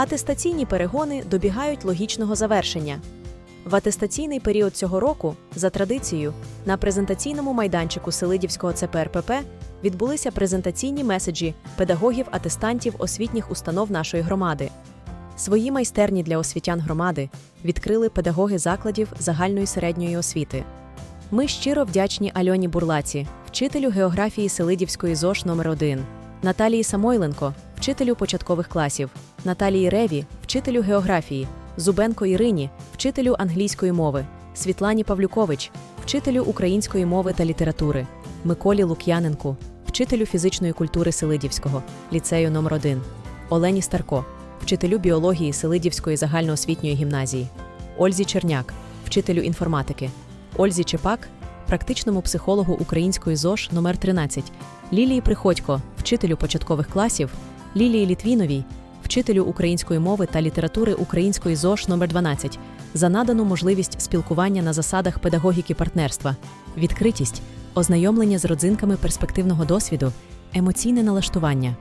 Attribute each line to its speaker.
Speaker 1: Атестаційні перегони добігають логічного завершення. В атестаційний період цього року, за традицією, на презентаційному майданчику Селидівського ЦПРПП відбулися презентаційні меседжі педагогів-атестантів освітніх установ нашої громади. Свої майстерні для освітян громади відкрили педагоги закладів загальної середньої освіти. Ми щиро вдячні Альоні Бурлаці, вчителю географії Селидівської ЗОШ номер 1 Наталії Самойленко, вчителю початкових класів, Наталії Реві, вчителю географії, Зубенко Ірині, вчителю англійської мови, Світлані Павлюкович, вчителю української мови та літератури, Миколі Лук'яненку, вчителю фізичної культури Селидівського, ліцею номер 1 Олені Старко, вчителю біології Селидівської загальноосвітньої гімназії, Ользі Черняк, вчителю інформатики, Ользі Чепак, практичному психологу української ЗОЖ номер 13 Лілії Приходько, вчителю початкових класів, Лілії Літвіновій, вчителю української мови та літератури української ЗОЖ номер 12 за надану можливість спілкування на засадах педагогіки партнерства, відкритість, ознайомлення з родзинками перспективного досвіду, емоційне налаштування.